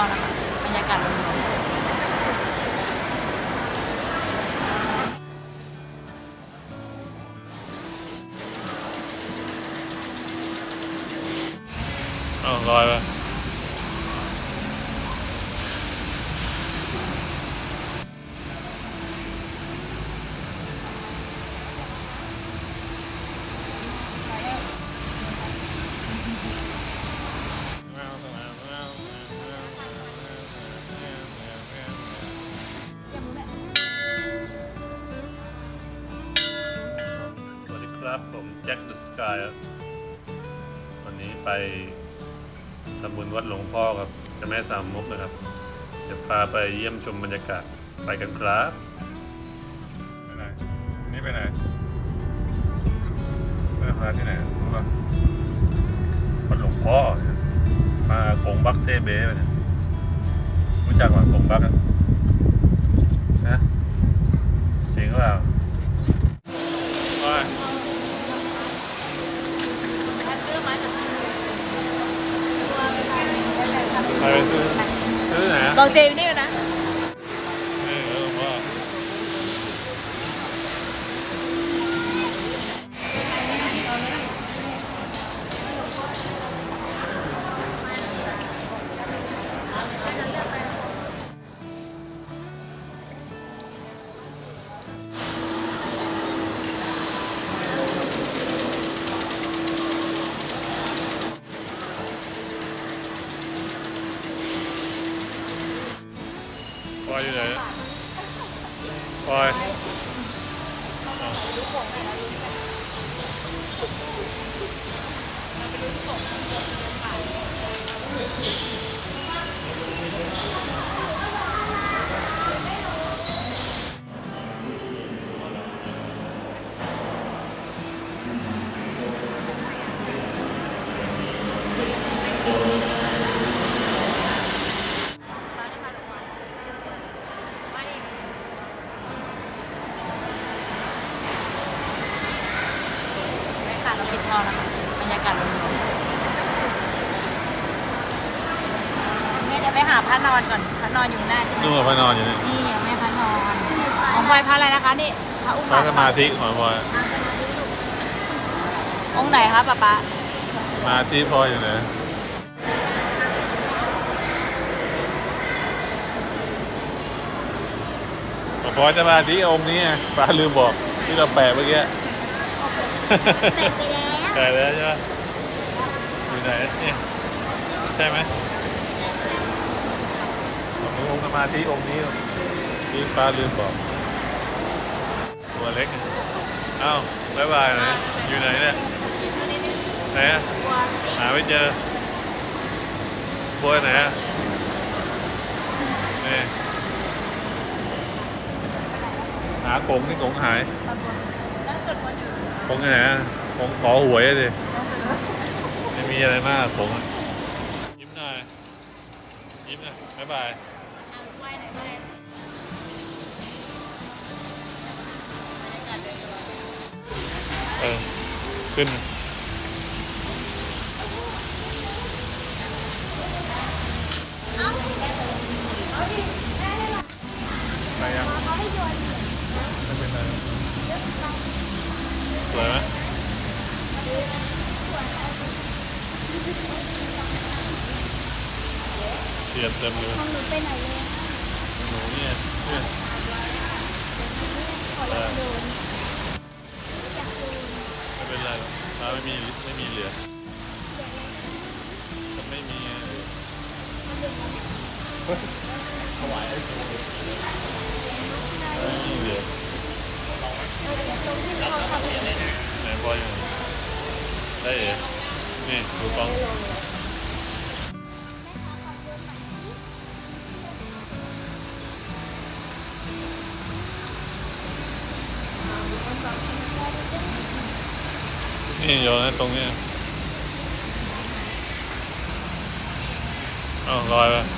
อแล้วค่ะบรรยากาศรวมอ้าวลอยไป จ็คเดอะสกายวันนี้ไปทำบุญวัดหลวงพ่อครับจะแม่สามมุกนะครับ จะพาไปเยี่ยมชมบรรยากาศไปกันครับไปไหนนี่ไปไหนไปพาที่ไหนรู้ป่ะวัดหลวงพ่อมากงบักเซเบ้ไปเนี่ยรู้จักว่ากงบักอะนะจริงหรือเปล่าไป ๆเรื่องไม้จาก ไปซื้อ ซื้อ ปอยอยู่ไหนปอยไม่ค่ะเราปิดทองแล้วค่ะบรรยากาศรวมๆเนี่ยเดี๋ยวไปหาพระนอนก่อนพระนอนอยู่หน้าใช่ไหมนู่นกับพระนอนอยู่นี่นี่ยังไม่พระนอน ของพลอยพระอะไรนะคะนี่พระอุพระบาทสมาธิของปอยองค์ไหนคะป๊าป๊าสมาธิพอยอยู่ไหนของปอยสมาธิองค์นี้ไงป้าลืมบอกที่เราแปะเมื่อกี้เสร็จไปแล้ว แปะแล้วใช่ไหมอยู่ไหนเนี่ยใช่ไหมองค์สมาธิองค์นี้ที่ป้าลืมบอกตัวเล็กเอ้าบายบายนะอยู่ไหนเนี่ยไหนอะหาไม่เจอบัวไหนอะนี่หากงนี่กงหายนั่งสวดมนต์อยู่กงไหนอะ ผมขอหวยเลยไม่มีอะไรมากผมยิ้มหน่อยยิ้มหน่อยบ๊ายบายเอาไหว้หน่อยไหว้บรรยากาศโดยรวมเออขึ้นไปยังไม่เป็นไรสวยไหม เตียนเต็มเลยของหนูไปไหนเลยหนูเนี่ยเนี่ยขออยากโดนอยากโดนไม่เป็นไรหรอกถ้าไม่มีไม่มีเหลือถ้าไม่มีถวายให้ครูไม่มีเหลือตรงที่เขาทำไหนบอยอยู่ไหนได้เอ๋นี่ดูกล้อ งนี่โยนให้ตรงนี้อ้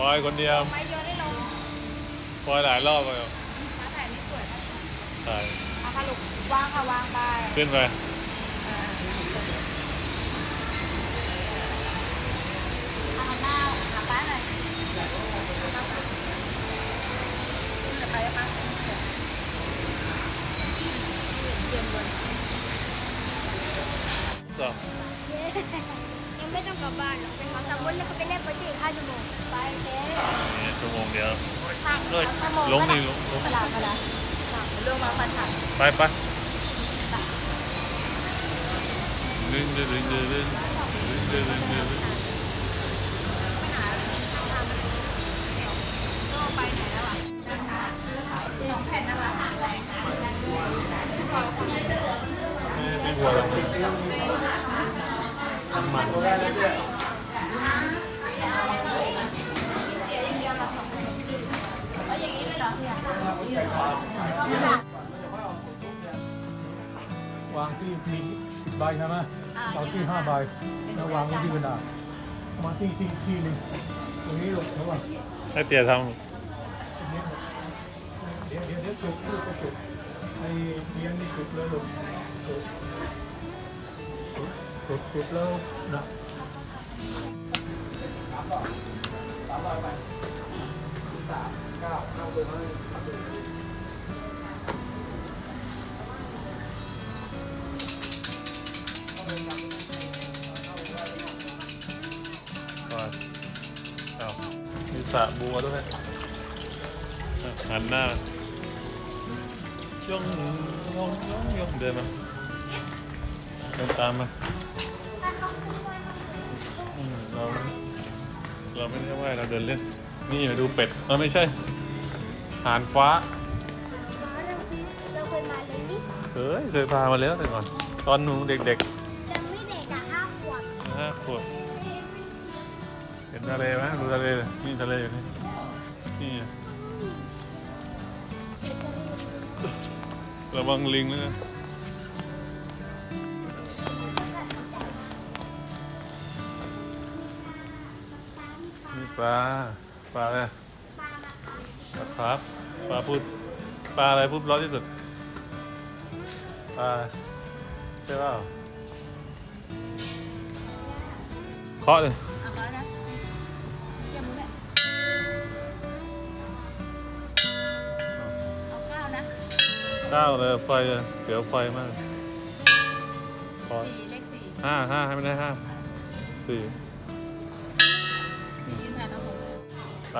ปล่อยคนเดียวไปโยนให้ลงปล่อยหลายรอบเลยฟ้าถ่ายไม่สวยนะใช่เอาค่ะลูกวางค่ะวางไปขึ้นไป เดี๋ยวเลยลงนี่ลงไปไงเวลาเวลาเรื่องมาปัญหาไปไปดึงดึงดึงดึงดึงดึงดึงพี่บัวน้ำมันางที่มีสิบใบใช่ไหมเอาที่ห้าใบแล้ววางไว้ที่กระดาษเอามาที่ที่ที่หนึ่งตรงนี้ลงระหว่างให้เตี๋ยทเดี๋ยวเดี๋ยวเดี๋ยวจุดจุดก็จุดไอ้เลี้ยงนี่จุดแล้วลงจุดจุดจุดแล้วนะำ สระบัวด้วยหันหน้าย่องย่องย่องย่องเดินมาเดินตามมาอืมเราเราไม่ได้ว่ายเราเดินเล่น นี่มาดูเป็ดเออไม่ใช่หานฟ้าเราเคยมาเลยนี่เฮ้ยเคยพามาแล้วแต่ก่อน ตอนหนูเด็กจ ทะเลไหมดูทะเลเลยนี่ทะเลอยู่นี่นี่ระวังลิงนะนี่ปลาปลาอะไรปลาครับปลาพูดปลาอะไรพูดร้อนที่สุดปลาใช่เปล่าเคาะเลย ก้าวเลยไฟอะเสียวไฟมากพอสี่เลขสี่ห้าห้าให้ไม่ได้ห้าสี่สี่ยืนถ่ายตรงผมเลยไป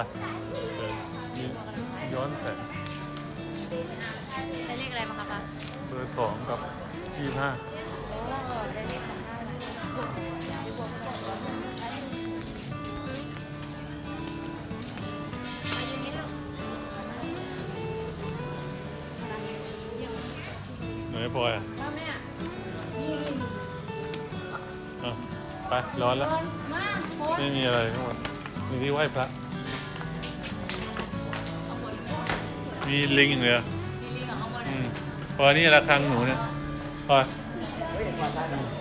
เดินนี่ย้อนแสงได้เลขอะไรบ้างคะป้าเบอร์สองกับยี่ห้า โอ้ได้เลขของข้าวนะ ไหนพลอยอะมาแม่นี่นี่อะไปร้อนแล้วเดินมาโพสไม่มีอะไรทั้งหมดมีที่ไหว้พระ เอาคนเลยมีลิงอย่างเดียวมีลิงกับเอาบนอืมพลอยนี่ระฆังหนูเนี่ยพลอยเ